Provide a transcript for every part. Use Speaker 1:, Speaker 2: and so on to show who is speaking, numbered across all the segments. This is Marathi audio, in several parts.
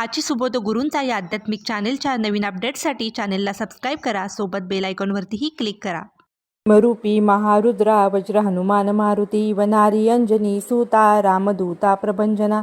Speaker 1: काची सुबोध गुरूंचा या आध्यात्मिक चॅनेलच्या नवीन अपडेट्ससाठी चॅनेलला सबस्क्राईब करा. सोबत बेल आयकॉनवरतीही क्लिक करा.
Speaker 2: मरूपी महारुद्रा वज्र हनुमान मारुती वनारी अंजनी सूता रामदूता प्रभंजना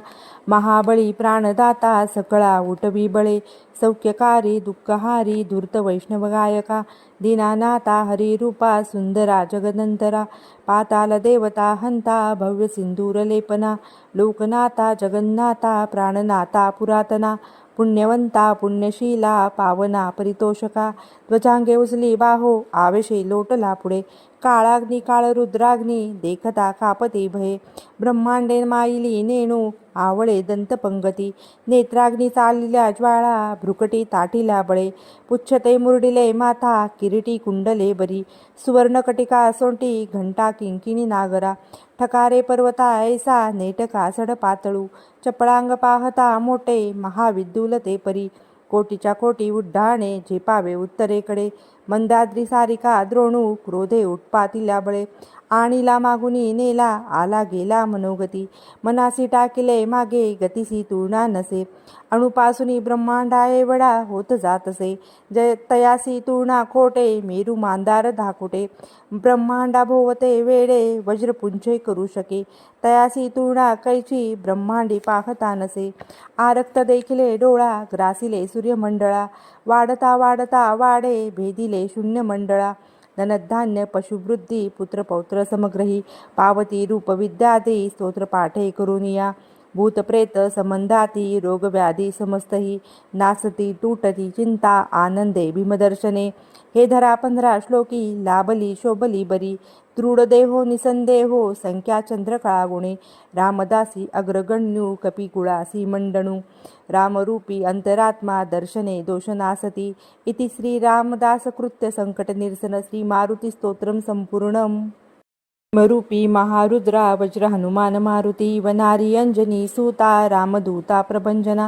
Speaker 2: महाबळी प्राणदाता सकळा उटवी बळे सौख्यकारी दुःखहारी धूर्त वैष्णव गायका दीनानाथा हरिरूपा सुंदरा जगदंतरा पाताल देवता हंता भव्य सिंदूर लेपना लोकनाथा जगन्नाथा प्राणनाथा पुरातना पुण्यवंता पुण्यशीला पावना परितोषका त्वचांगे उचली बाहो आवेशी लोटला पुढे. काळाग्नी काळ रुद्राग्नी देखता कापते भये. ब्रह्मांडे माईली नेणू आवळे दंतपंगती. नेत्राग्नी चालल्या ज्वाळा भ्रुकटी ताटीला बळे. पुच्छते मुरडिले माथा किरीटी कुंडले बरी. सुवर्णकटिका सोंटी घंटा किंकिणी नागरा. ठकारे पर्वता ऐसा नेटका सड पातळू. चपळांग पाहता मोठे महाविद्युल ते परी. कोटीच्या कोटी उड्डाणे झेपावे उत्तरेकडे. मंदाद्री सारिका द्रोणू क्रोधे उत्पाती बळे आणिला मागुनी नेला आला गेला मनोगती. मनासी टाकिले मागे गतीसी तुळना नसे. अणुपासुनी ब्रह्मांडा एवढा होत जातसे. जय तयासी तुळना खोटे मेरू मांदार धाकुटे. ब्रह्मांडा भोवते वेडे वज्रपुंचे करू शके. तयासी तुळना कैची ब्रह्मांडी पाहता नसे. आरक्त देखिले डोळा ग्रासिले सूर्यमंडळा. वाढता वाढता वाडे भेदिले शून्य मंडळा धनधान्य पशुवृद्धी पुत्रपौत्र समग्रही पावती रूपविद्यादी स्तोत्रपाठे करुनिया भूतप्रेत संबंधाती रोगव्याधी समस्तही नासती तुटती चिंता आनंदे भीमदर्शने. हे धरा पंधरा श्लोकी लाभली शोभली बरी. दृढदेहो निसंदेहो संख्या चंद्रकळागुणे रामदासी अग्रगण्यू कपिकुळासी मंडणू रामरूपी अंतरात्मा दर्शने दोषनासती इति श्रीरामदासकृत्य संकटनिरसन कृत्य संपूर्णम्. मरूपी महारुद्रा वज्र हनुमान मारुती वनारी अंजनी सूता रामदूता प्रभंजना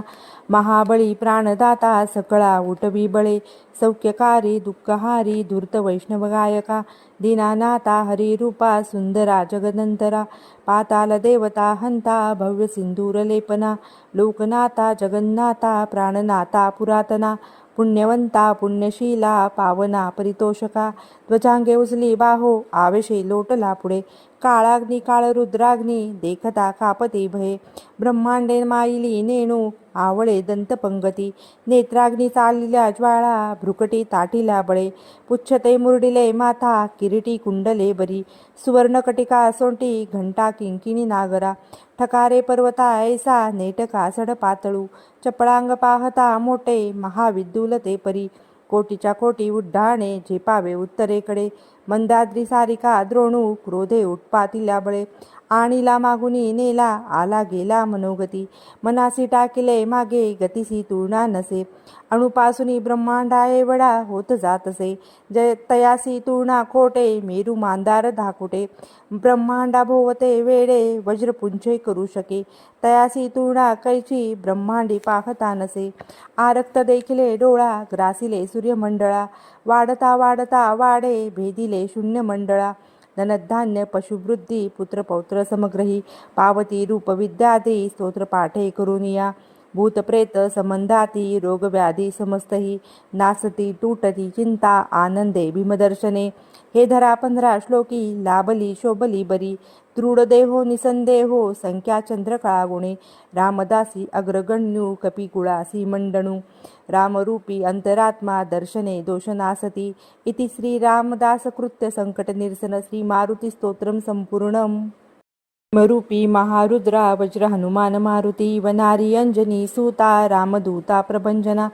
Speaker 2: महाबळी प्राणदाता सकळा उटवी बळे सौख्यकारी दुःखहारी धूर्त वैष्णव गायका दीनानाथा हरिरूपा सुंदरा जगदंतरा पाताल देवता हंता भव्य सिंदूर लेपना लोकनाथा जगन्नाथा प्राणनाथा पुरातना पुण्यवंता पुण्यशीला पावना परितोषका त्वचांगे उजली बाहो आवेशी लोटला पुढे. काळाग्नी काळ रुद्राग्नी देखता कापती भये. ब्रह्मांडे माईली नेणू आवळे दंतपंगती नेत्राग्नी चालल्या ज्वाळा भ्रुकटी ताटीला बळे. पुच्छते मुरडिले माथा किरीटी कुंडले बरी. सुवर्णकटिका सोंटी घंटा किंकिणी नागरा. ठकारे पर्वता ऐसा नेटका सड पातळू. चपळांग पाहता मोठे महाविद्युल ते परी. कोटीच्या कोटी उड्डाणे झेपावे उत्तरेकडे. मंदाद्री सारिका द्रोणू क्रोधे उत्पातिल्या आणिला मागुनी नेला आला गेला मनोगती. मनासी टाकिले मागे गतीसी तुळना नसे. अणुपासुनी ब्रह्मांडाय वडा होत जातसे. जय तयासी तुळना खोटे मेरू मांदार धाकुटे. ब्रह्मांडा भोवते वेडे वज्रपुंचे करू शके. तयासी तुळना कैची ब्रह्मांडी पाहता नसे. आरक्त देखिले डोळा ग्रासिले सूर्यमंडळा. वाढता वाढता वाडे भेदिले शून्य मंडळा धनधान्य पशुवृद्धी पुत्रपौत्र समग्रही पावती रूपविद्यादी स्तोत्रपाठे करुनिया भूतप्रेत संबंधाती रोगव्याधी समस्तही नासती तुटती चिंता आनंदे भीमदर्शने. हे धरा पंधरा श्लोकी लाभली शोभली बरी दृढदेहो निसंदेहो संख्या चंद्रकळा गुणे रामदासी अग्रगण्यू कपिकुळासी मंडणू रामरूपी अंतरात्मा दर्शने दोषनासती इति श्री रामदास कृत्य संकट निरसन श्री मारुती स्तोत्रम संपूर्णम. मरूपी महारुद्रा वज्र हनुमान मारुती वनारी अंजनी सूता रामदूता प्रभंजना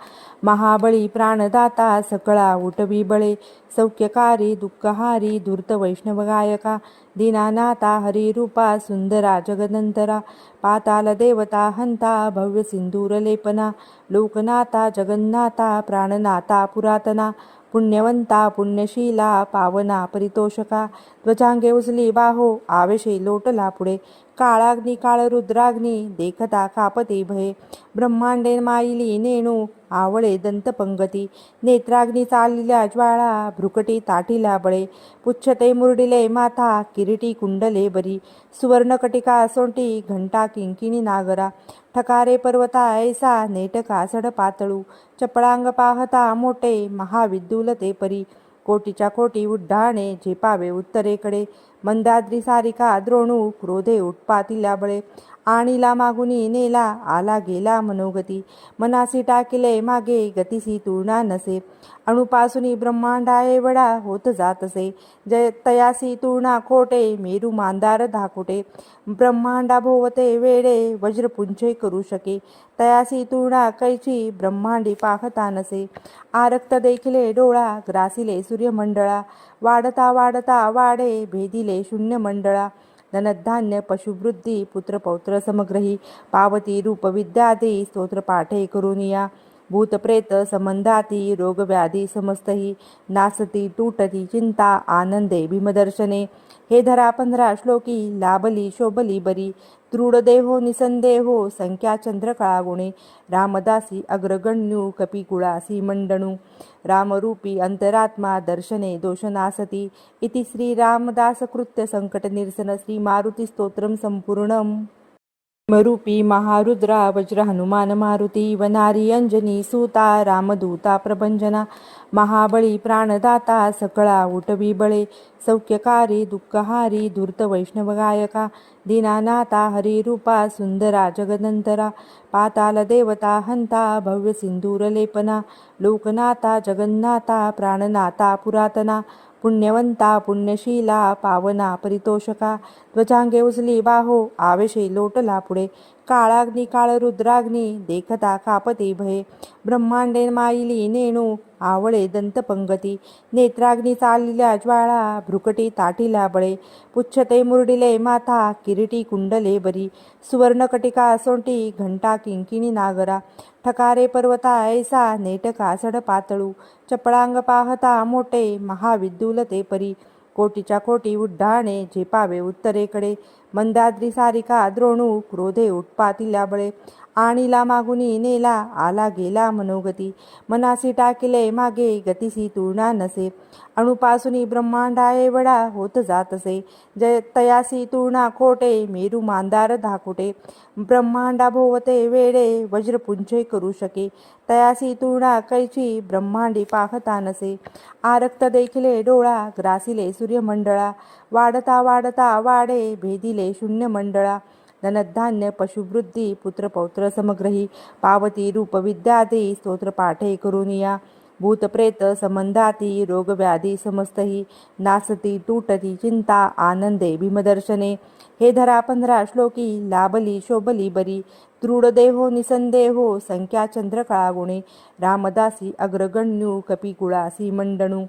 Speaker 2: महाबळी प्राणदाता सकळा उटवी बळे सौख्यकारी दुःखहारी धूर्त वैष्णव गायका दीनानाथा हरिरूपा सुंदरा जगदंतरा पाताल देवता हंता भव्य सिंदूर लेपना लोकनाथा जगन्नाथा प्राणनाथा पुरातना पुण्यवंता पुण्यशीला पावना परितोषका त्वचांगे उचली बाहो आवेशे लोटला पुढे. काळाग्नी काळ रुद्राग्नी देखता कापते भये. ब्रह्मांडे माईली नेणू आवळे दंतपंगती नेत्राग्नी चाललेल्या ज्वाळा भ्रुकटी ताटीला बळे. पुच्छते मुरडिले माथा किरीटी कुंडले बरी. सुवर्णकटिका सोंटी घंटा किंकिणी नागरा. ठकारे पर्वता ऐसा नेटका सड पातळू. चपळांग पाहता मोठे महाविद्युल ते परी. कोटीच्या कोटी उड्डाणे झेपावे उत्तरेकडे. मंदाद्री सारिका द्रोणू क्रोधे उत्पातीला बळे. आणिला मागुनी नेला आला गेला मनोगती. मनासी टाकिले मागे गतीसी तुळना नसे. अणुपासुनी ब्रह्मांडाय वडा होत जातसे. जय तयासी तुळना खोटे मेरू मांदार धाकोटे. ब्रह्मांडा भोवते वेडे वज्रपुंचे करू शके. तयासी तुळना कैची ब्रह्मांडी पाहता नसे. आरक्त देखिले डोळा ग्रासिले सूर्यमंडळा. वाढता वाढता वाडे भेदिले शून्य मंडळा धनधान्य पशुवृद्धी पुत्रपौत्र समग्रही पावती रूपविद्यादी स्तोत्रपाठे करुनिया भूतप्रेत संबंधाती रोगव्याधी समस्तही नासती तुटती चिंता आनंदे भीमदर्शने हे धरा पंधरा श्लोकी लाभली शोभली बरी दृढदेहो निसंदेहो संख्या चंद्रकळा गुणे रामदासी अग्रगण्यू कपिकुळासी मंडणू रामरूपी अंतरात्मा दर्शने दोषनासती इति श्री रामदास कृत्य संकट निरसन श्री मारुती स्तोत्रम संपूर्णम. मरूपी महारुद्रा वज्र हनुमान मारुती वनारी अंजनी सूता रामदूता प्रभंजना महाबळी प्राणदाता सकळा उटवी बळे सौख्यकारी दुःखहारी धूर्त वैष्णव गायका दीनानाथा हरिरूपा सुंदरा जगदंतरा पाताल देवता हंता भव्य सिंदूर लेपना लोकनाथा जगन्नाथा प्राणनाथा पुरातना पुण्यवंता पुण्यशीला पावना परितोषका त्वचांगे उजली बाहो आवेशी लोटला पुढे. काळाग्नी काळ रुद्राग्नी देखता कापती भये. ब्रह्मांडे माईली नेणू आवळे दंतपंगती. नेत्राग्नी चाललेल्या ज्वाळा भ्रुकटी ताटीला बळे. पुच्छते मुरडिले माथा किरीटी कुंडले बरी. सुवर्णकटिका सोंटी घंटा किंकिणी नागरा. ठकारे पर्वता ऐसा नेटका सड पातळू. चपळांग पाहता मोठे महाविद्युल ते परी. कोटीच्या कोटी उड्डाणे झेपावे उत्तरेकडे. मंदाद्री सारिका द्रोणू क्रोधे उत्पातीला बळे. आणिला मागुनी नेला आला गेला मनोगती. मनासी टाकिले मागे गतीसी तुळना नसे. अणुपासुनी ब्रह्मांडाय वडा होत जातसे. जय तयासी तुळना खोटे मेरू मांदार धाकुटे. ब्रह्मांडा भोवते वेडे वज्रपुंचे करू शके. तयासी तुळना कैची ब्रह्मांडी पाहता नसे. आरक्त देखिले डोळा ग्रासिले सूर्यमंडळा. वाढता वाढता वाडे भेदिले शून्य मंडळा धनधान्य पशुवृद्धी पुत्रपौत्र समग्रही पावती रूपविद्यादी स्तोत्रपाठे करुनिया। भूतप्रेत संबंधाती रोगव्याधी समस्तही नासती तुटती चिंता आनंदे भीमदर्शने. हे धरा पंधरा श्लोकी लाभली शोभली बरी दृढदेहो निसंदेहो संख्या चंद्रकळा गुणे रामदासी अग्रगण्यू कपिकुळासी मंडणू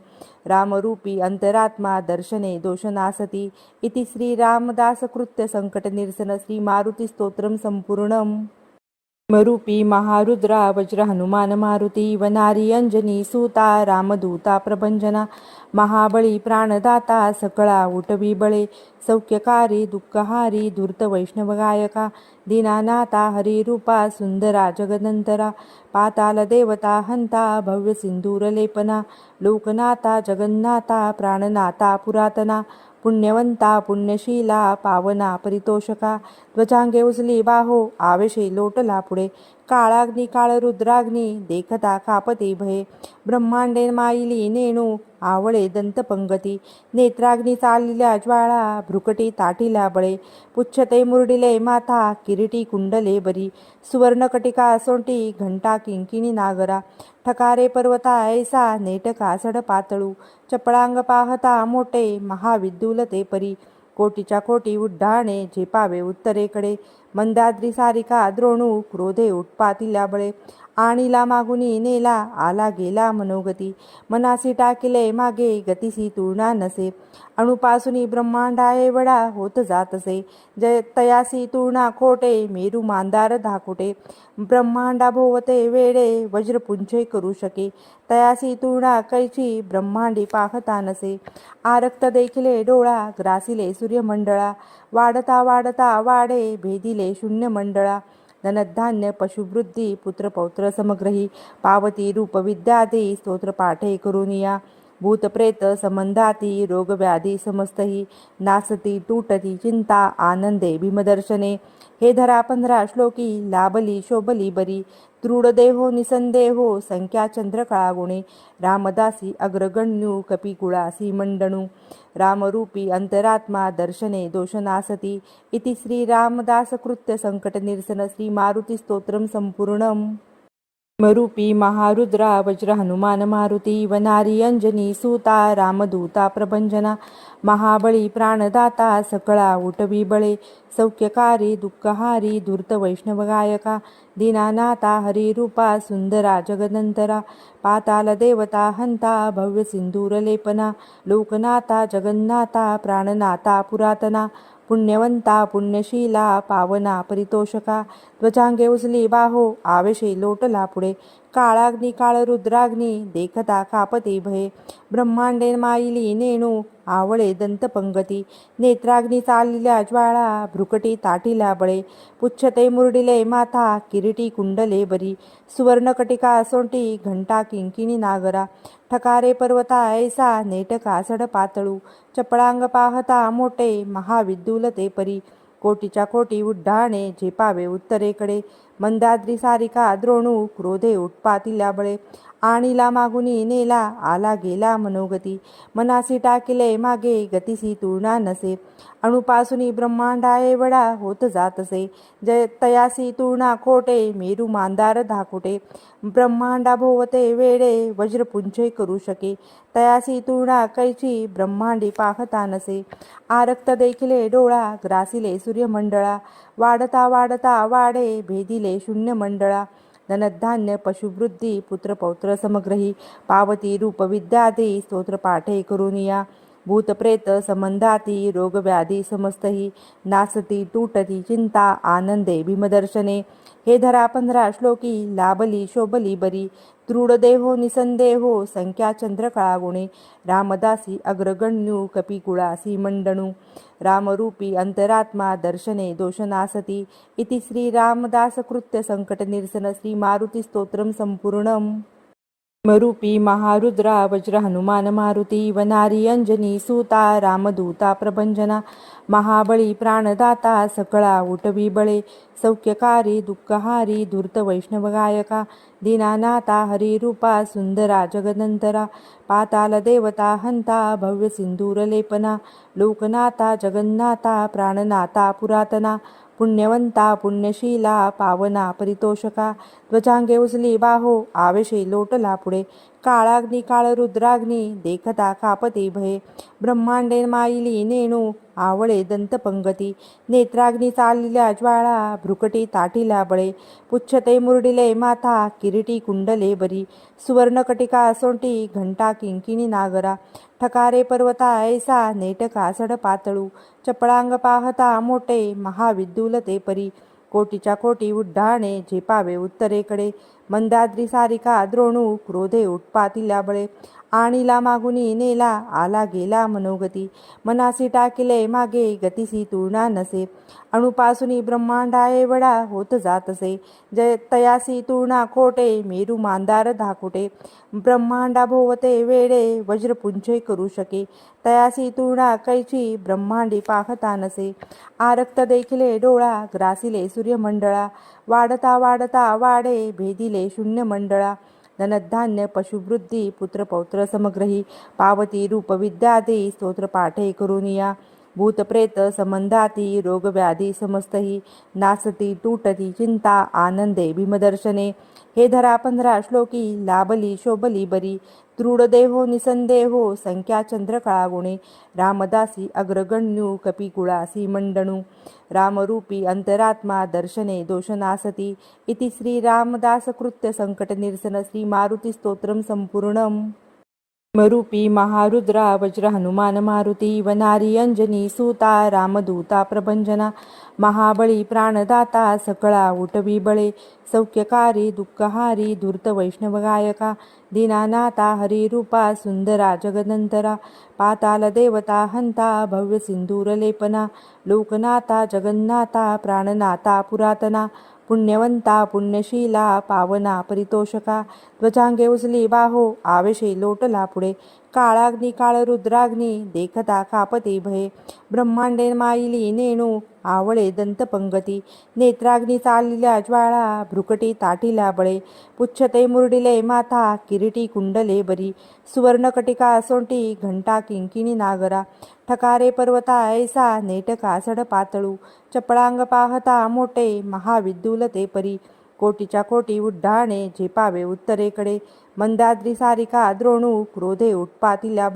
Speaker 2: रामरूपी अंतरात्मा दर्शने दोषनासती. इति श्रीरामदासकृत्य रामदास कृत्य संकट निरसन श्री मारुती स्तोत्रम मरुपी महारुद्रा वज्र हनुमान मारुती वनारी अंजनी सूता रामदूता प्रभंजना महाबळी प्राणदाता सकळा उटवी बळे सौख्यकारी दुःखहारी धूर्त वैष्णव गायका दीनानाथा हरिरूपा सुंदरा जगदंतरा पाताल देवता हंता भव्य सिंदूर लेपना लोकनाथा जगन्नाथा प्राणनाथा पुरातना पुण्यवंता पुण्यशीला पावना परितोषका त्वचांगे उजली बाहो आवेशी लोटला पुढे. काळाग्नी काळ रुद्राग्नी देखता कापते भये. ब्रह्मांडे माईली नेणू आवळे दंतपंगती नेत्राग्नी चाललेल्या ज्वाळा भ्रुकटी ताटीला बळे. पुच्छते मुरडिले माथा किरीटी कुंडले बरी. सुवर्णकटिका असोंटी घंटा किंकिणी नागरा. ठकारे पर्वता ऐसा नेटका सड पातळू. चपळांग पाहता मोठे महाविद्युल ते परी. कोटीच्या कोटी उड्डाणे झेपावे उत्तरेकडे. मंदाद्री सारिका द्रोणू क्रोधे उत्पातीला बळे. आणिला मागुनी नेला आला गेला मनोगती. मनासी टाकिले मागे गतीसी तुळना नसे. अणुपासुनी ब्रह्मांडाय वडा होत जातसे. जय तयासी तुळना खोटे मेरू मांदार धाकुटे. ब्रह्मांडा भोवते वेडे वज्रपुंचे करू शके. तयासी तुळना कैची ब्रह्मांडी पाहता नसे. आरक्त देखिले डोळा ग्रासिले सूर्यमंडळा. वाढता वाढता वाडे भेदिले शून्य मंडळा धनधान्य पशुवृद्धी पुत्रपौत्र समग्रही पावती रूपविद्यादी स्तोत्रपाठे करुनिया भूतप्रेत संबंधाती रोगव्याधी समस्तही नासती तुटती चिंता आनंदे भीमदर्शने. हे धरा पंधरा श्लोकी लाभली शोभली बरी दृढदेहो निसंदेहो संख्या चंद्रकळा गुणे. रामदासी अग्रगण्यू कपिकुळासी मंडणू रामरूपी अंतरात्मा दर्शने दोषनासती. इति श्रीरामदासकृत्य रामदास कृत्य संकट निरसन श्री मारुती स्तोत्रम मरूपी महारुद्रा वज्र हनुमान मारुती वनारी अंजनी सूता रामदूता प्रभंजना महाबळी प्राणदाता सकळा उटवी बळे सौख्यकारी दुःखहारी धूर्त वैष्णव गायका दीनानाथा हरिरूपा सुंदरा जगदंतरा पाताल देवता हंता भव्य सिंदूर लेपना लोकनाथा जगन्नाथा प्राणनाथा पुरातना पुण्यवंता पुण्यशीला पावना परितोषका त्वचांगे उचली बाहो आवेशी लोटला पुढे. काळाग्नी काळ रुद्राग्नी देखता कापते भये. ब्रह्मांडे माईली नेणू आवळे दंतपंगती नेत्राग्नी चालल्या ज्वाळा भ्रुकटी ताटीला बळे. पुच्छते मुरडिले माथा किरीटी कुंडले बरी. सुवर्णकटिका सोंटी घंटा किंकिणी नागरा. ठकारे पर्वता ऐसा नेटका सड पातळू. चपळांग पाहता मोठे महाविद्युल ते परी. कोटीच्या कोटी उड्डाणे झेपावे उत्तरेकडे. मंदाद्री सारिका द्रोणू क्रोधे उत्पातिल्या बळे आणिला मागुनी नेला आला गेला मनोगती. मनासी टाकिले मागे गतीसी तुळना नसे. अणुपासुनी ब्रह्मांडाये वडा होत जातसे. जय तयासी तुळना खोटे मेरू मांदार धाकुटे. ब्रह्मांडा भोवते वेडे वज्रपुंचे करू शके. तयासी तुळना कैची ब्रह्मांडी पाहता नसे. आरक्त देखिले डोळा ग्रासिले सूर्यमंडळा. वाढता वाढता वाडे भेदिले शून्य मंडळा धनधान्य पशुवृद्धी पुत्रपौत्र समग्रही पावती रूपविद्यादी स्तोत्रपाठे करुनिया भूतप्रेत संबंधाती रोगव्याधी समस्तही नासती तुटती चिंता आनंदे भीमदर्शने. हे धरा पंधरा श्लोकी लाभली शोभली बरी दृढदेहो निसंदेहो संख्या चंद्रकळा गुणे रामदासी अग्रगण्यू कपिकुळासी मंडणू रामरूपी अंतरात्मा दर्शने दोषनासती इति श्रीरामदासकृत्य संकटनिरसन कृत्य संकट मरूपी महारुद्रा वज्र हनुमान मारुती वनारी अंजनी सूता रामदूता प्रभंजना महाबळी प्राणदाता सकळा उटवी बळे सौख्यकारी दुःखहारी धूर्त वैष्णव गायका दीनानाथा हरिरूपा सुंदरा जगदंतरा पाताल देवता हंता भव्य सिंदूर लेपना लोकनाथा जगन्नाथा प्राणनाथा पुरातना पुण्यवंता पुण्यशीला पावना परितोषका त्वचांगे उचली बाहो आवेशी लोटला पुढे. काळाग्नी काळ रुद्राग्नी देखता कापते भये. ब्रह्मांडे माईली नेणू आवळे दंतपंगती नेत्राग्नी चालल्या ज्वाळा भ्रुकटी ताटीला बळे. पुच्छते मुरडिले माथा किरीटी कुंडले बरी. सुवर्णकटिका सोंटी घंटा किंकिणी नागरा. ठकारे पर्वता ऐसा नेटका सड पातळू. चपळांग पाहता मोठे महाविद्युल ते परी. कोटीच्या कोटी उड्डाणे झेपावे उत्तरेकडे. मंदाद्री सारिका द्रोणू क्रोधे उत्पातिल्या आणिला मागुनी नेला आला गेला मनोगती. मनासी टाकिले मागे गतीसी तुळना नसे. अणुपासुनी ब्रह्मांडाये वडा होत जातसे. जय तयासी तुळना खोटे मेरू मांदार धाकुटे. ब्रह्मांडा भोवते वेडे वज्रपुंचे करू शके. तयासी तुळना कैची ब्रह्मांडी पाहता नसे. आरक्त देखिले डोळा ग्रासिले सूर्यमंडळा. वाढता वाढता वाडे भेदिले शून्य मंडळा धनधान्य पशुवृद्धी पुत्रपौत्र समग्रही पावती रूपविद्यादी स्तोत्रपाठे करुनिया भूतप्रेत संबंधाती रोगव्याधी समस्तही नासती तुटती चिंता आनंदे भीमदर्शने. हे धरा पंधरा श्लोकी लाभली शोभली बरी दृढदेहो निसंदेहो संख्या चंद्रकळा गुणे रामदासी अग्रगण्यू कपिकुळासी मंडणू रामरूपी अंतरात्मा दर्शने दोषनासती इति श्रीरामदासकृत्य संकटनिरसन श्री मारुती स्तोत्रम संपूर्णम. मरूपी महारुद्रा वज्र हनुमान मारुती वनारी अंजनी सूता रामदूता प्रभंजना महाबळी प्राणदाता सकळा उटवी बळे सौख्यकारी दुःखहारी धूर्त वैष्णव गायका दीनानाथा हरिरूपा सुंदरा जगदंतरा पाताल देवता हंता भव्य सिंदूर लेपना लोकनाथा जगन्नाथा प्राणनाथा पुरातना पुण्यवंता पुण्यशीला पावना परितोषका ध्वजांगे उचली बाहो आवेशे लोटला पुढे. काळाग्नी काळ रुद्राग्नी देखता कापते भये. ब्रह्मांडे माईली नेणू आवळे दंतपंगती. नेत्राग्नी चाललेल्या ज्वाळा भ्रुकटी ताटीला बळे. पुच्छते मुरडिले माथा किरीटी कुंडले बरी. सुवर्णकटिका सोंटी घंटा किंकिणी नागरा. ठकारे पर्वता ऐसा नेटका सड पातळू चपळांग पाहता मोठे महाविद्युल ते परी. कोटीच्या कोटी उड्डाणे झेपावे उत्तरेकडे. मंदाद्री सारिका द्रोणू क्रोधे उत्पातिल्या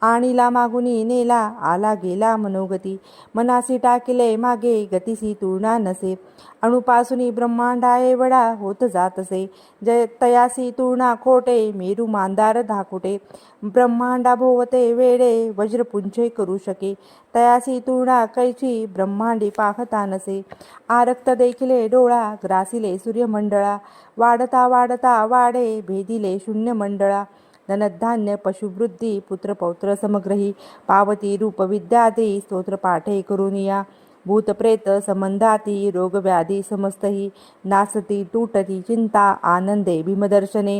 Speaker 2: आणिला मागुनी नेला आला गेला मनोगती. मनासी टाकिले मागे गतीसी तुळना नसे. अणुपासुनी ब्रह्मांडाये वडा होत जातसे. जय तयासी तुळना खोटे मेरू मांदार धाकुटे. ब्रह्मांडा भोवते वेडे वज्रपुंचे करू शके. तयासी तुळना कैची ब्रह्मांडी पाहता नसे. आरक्त देखिले डोळा ग्रासिले सूर्यमंडळा. वाढता वाढता वाडे भेदिले शून्य मंडळा धनधान्य पशुवृद्धी पुत्रपौत्र समग्रही पावती रूपविद्यादी स्तोत्रपाठे करुनिया. भूतप्रेत संबंधाती रोगव्याधी समस्तही नासती तुटती चिंता आनंदे भीमदर्शने.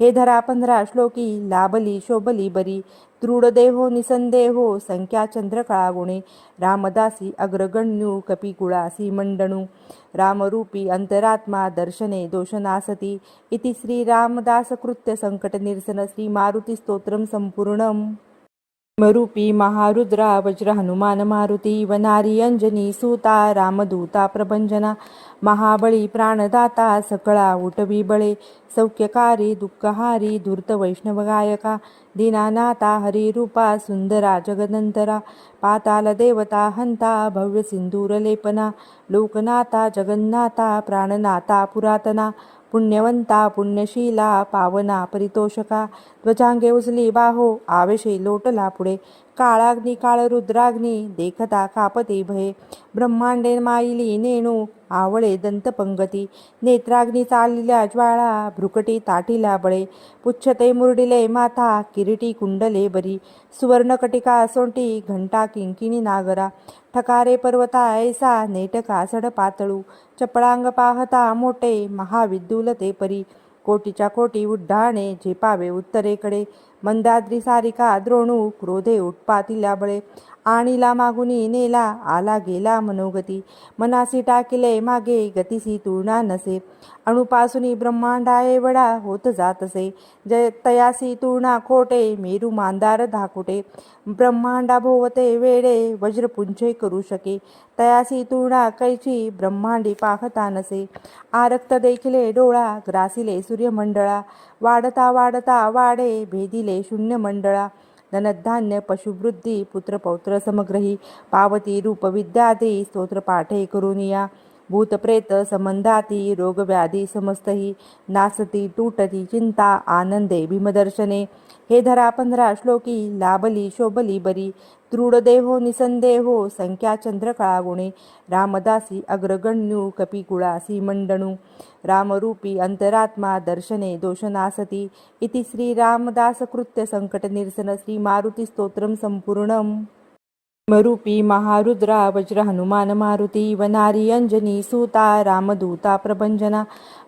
Speaker 2: हे धरा पंधरा श्लोकी लाभली शोभली बरी. दृढदेहो निसंदेहो संख्या चंद्रकळा गुणे. रामदासी अग्रगण्यू कपिकुळासी मंडणू रामरूपी अंतरात्मा दर्शने दोषनासती. इति श्रीरामदासकृत्य संकटनिरसन श्री मारुती स्तोत्रम मरूपी महारुद्रा वज्र हनुमान मारुती वनारी अंजनी सूता रामदूता प्रभंजना महाबळी प्राणदाता सकळा उटवी बळे सौख्यकारी दुःखहारी धूर्त वैष्णव गायका दीनानाथा हरिरूपा सुंदरा जगदंतरा पाताल देवता हंता भव्य सिंदूर लेपना लोकनाथा जगन्नाथा प्राणनाथा पुरातना पुण्यवंता पुण्यशीला पावना परितोषका त्वचांगे उचली बाहो आवेशी लोटला पुढे. काळाग्नी काळ रुद्राग्नी देखता कापते भये. ब्रह्मांडे माईली नेणू आवळे दंतपंगती. नेत्राग्नी चालल्या ज्वाळा भ्रुकटी ताटीला बळे. पुच्छते मुरडिले माथा किरीटी कुंडले बरी. सुवर्णकटिका सोंटी घंटा किंकिणी नागरा. ठकारे पर्वता ऐसा नेटका सड पातळू. चपळांग पाहता मोठे महाविद्युल ते परी. कोटीच्या कोटी उड्डाणे झेपावे उत्तरेकडे. मंदाद्री सारिका द्रोणू क्रोधे उत्पाती बळे आणीला मागुनी नेला आला गेला मनोगती. मनासी टाकिले मागे गतीसी तुळना नसे. अणुपासुनी ब्रह्मांडाये वडा होत जातसे. जय तयासी तुळना खोटे मेरू मांदार धाकुटे. ब्रह्मांडा भोवते वेडे वज्रपुंचे करू शके. तयासी तुळना कैची ब्रह्मांडी पाहता नसे. आरक्त देखिले डोळा ग्रासिले सूर्यमंडळा. वाढता वाढता वाडे भेदिले शून्य मंडळा धनधान्य पशुवृद्धी पुत्रपौत्र समग्रही पावती रूपविद्यादी स्तोत्रपाठे करुनिया. भूतप्रेत संबंधाती रोगव्याधी समस्तही नासती तुटती चिंता आनंदे भीमदर्शने. हे धरा पंधरा श्लोकी लाभली शोभली बरी. दृढदेहो निसंदेहो संख्या चंद्रकळा गुणे. रामदासी अग्रगण्यू कपिकुळासी मंडणू रामरूपी अंतरात्मा दर्शने दोषनासती. इति श्रीरामदासकृत्य संकटनिरसन श्री मारुती स्तोत्रम मरूपी महारुद्रा वज्र हनुमान मारुती वनारी अंजनी सूता रामदूता प्रभंजना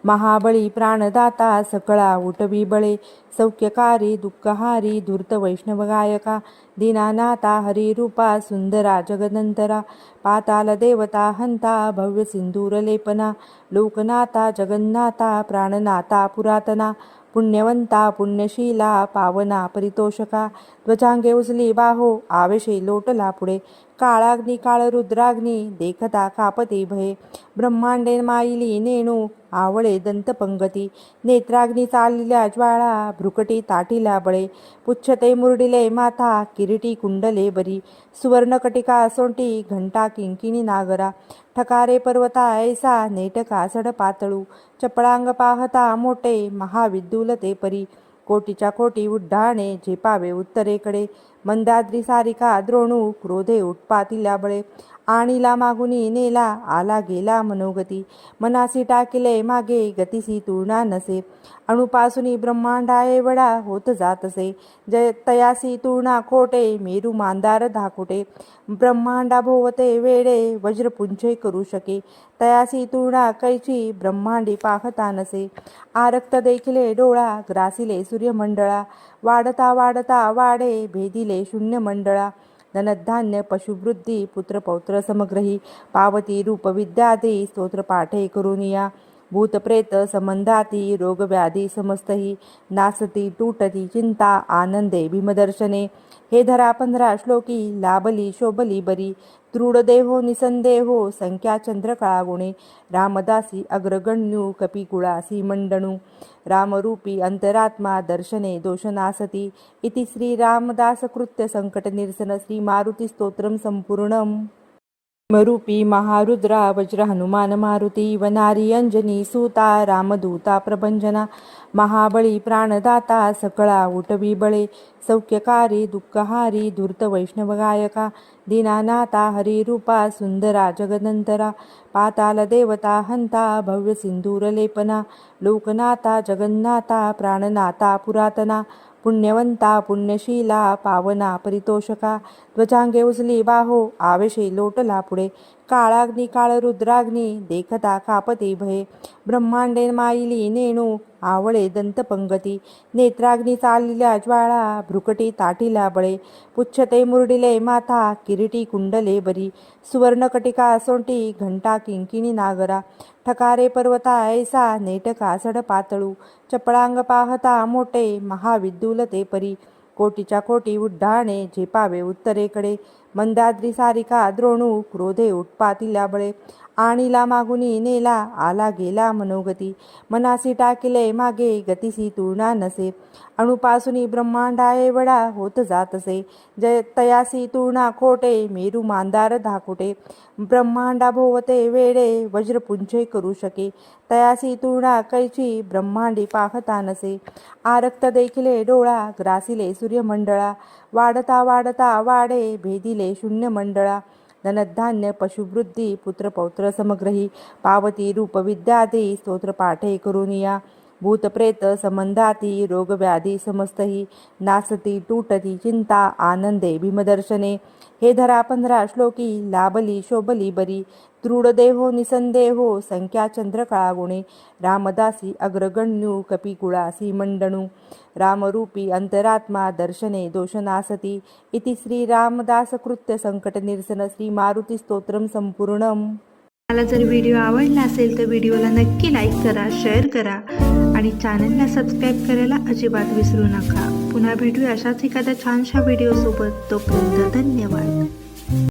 Speaker 2: महाबळी प्राणदाता सकळा उटवी बळे सौख्यकारी दुःखहारी धूर्त वैष्णव गायका दीनानाथा हरिरूपा सुंदरा जगदंतरा पाताल देवता हंता भव्य सिंदूर लेपना लोकनाथा जगन्नाथा प्राणनाथा पुरातना पुण्यवंता पुण्यशीला पावना परितोषका त्वचांगे उचली बाहो आवेशी लोटला पुढे. काळाग्नी काळ रुद्राग्नी देखता कापते भये. ब्रह्मांडे माईली नेणू आवळे दंतपंगती. नेत्राग्नी चालल्या ज्वाळा भ्रुकटी ताटीला बळे. पुच्छते मुरडिले माथा किरीटी कुंडले बरी. सुवर्णकटिका सोंटी घंटा किंकिणी नागरा. ठकारे पर्वता ऐसा नेटका सड पातळू. चपळांग पाहता मोठे महाविद्युल ते परी. कोटीच्या कोटी उड्डाणे झेपावे उत्तरेकडे. मंदाद्री सारिका द्रोणू क्रोधे उत्पाती बळे आणीला मागुनी नेला आला गेला मनोगती. मनासी टाकिले मागे गतीसी तुळना नसे. अणुपासुनी ब्रह्मांडाये वडा होत जातसे. जय तयासी तुळना खोटे मेरू मांदार धाकुटे. ब्रह्मांडा भोवते वेडे वज्रपुंचे करू शके. तयासी तुळना कैची ब्रह्मांडी पाहता नसे. आरक्त देखिले डोळा ग्रासिले सूर्यमंडळा. वाढता वाढता वाडे भेदिले शून्य मंडळा धनधान्य पशुवृद्धी पुत्रपौत्र समग्रही पावती रूपविद्यादी स्तोत्रपाठे करुनिया भूतप्रेत संबंधाती रोगव्याधी समस्तही नासती तुटती चिंता आनंदे भीमदर्शने. हे धरा पंधरा श्लोकी लाभली शोभली बरी. दृढदेहो निसंदेहो संख्या चंद्रकळा गुणे रामदासी अग्रगण्यू कपिकुळासी मंडणू रामरूपी अंतरात्मा दर्शने दोषनासती इति श्रीरामदासकृत्य संकटनिरसन कृत्य संपूर्णम्. मरूपी महारुद्रा वज्र हनुमान मारुती वनारी अंजनी सूता रामदूता प्रभंजना महाबळी प्राणदाता सकळा उटवी बळे सौख्यकारी दुःखहारी धूर्त वैष्णव गायका दीनानाथा हरिरूपा सुंदरा जगदंतरा पाताल देवता हंता भव्य सिंदूर लेपना लोकनाथा जगन्नाथा प्राणनाथा पुरातना पुण्यवंता पुण्यशीला पावना परितोषका त्वचांगे उजली बाहो आवेशी लोटला पुढे. काळाग्नी काळ रुद्राग्नी देखता कापते भये. ब्रह्मांडे माईली नेणू आवळे दंतपंगती. नेत्राग्नी चालल्या ज्वाळा भ्रुकटी ताटीला बळे. पुच्छते मुरडिले माथा किरीटी कुंडले बरी. सुवर्णकटिका सोंटी घंटा किंकिणी नागरा. ठकारे पर्वता ऐसा नेटका सड पातळू. चपळांग पाहता मोठे महाविद्युल ते परी. कोटीच्या कोटी उड्डाणे झेपावे उत्तरेकडे. मंदाद्री सारिका द्रोणू क्रोधे उत्पाती बळे आणीला मागुनी नेला आला गेला मनोगती. मनासी टाकिले मागे गतीसी तुळना नसे. अणुपासुनी ब्रह्मांडाये वडा होत जातसे. जय तयासी तुळना खोटे मेरू मांदार धाकुटे. ब्रह्मांडा भोवते वेडे वज्रपुंचे करू शके. तयासी तुळना कैची ब्रह्मांडी पाहता नसे. आरक्त देखिले डोळा ग्रासिले सूर्यमंडळा. वाढता वाढता वाडे भेदिले शून्य मंडळा धनधान्य पशुवृद्धी पुत्रपौत्र समग्रही पावती रूपविद्यादी स्तोत्रपाठे करुनिया। भूतप्रेत संबंधाती रोगव्याधी समस्तही नासती तुटती चिंता आनंदे भीमदर्शने. हे धरा पंधरा श्लोकी लाभली शोभली बरी दृढदेहो निसंदेहो संख्या चंद्रकळा गुणे. रामदासी अग्रगण्यू कपिकुळासी मंडणू रामरूपी अंतरात्मा दर्शने दोषनासती. इति श्री रामदास कृत्य संकट निरसन श्री मारुती स्तोत्रम संपूर्णम.
Speaker 1: मला जर व्हिडिओ आवडला असेल तर व्हिडिओला नक्की लाईक करा शेअर करा. आणि चॅनलला सबस्क्राईब करायला अजिबात विसरू नका. पुन्हा भेटूया अशाच एखाद्या छानशा व्हिडिओसोबत तोपर्यंत धन्यवाद.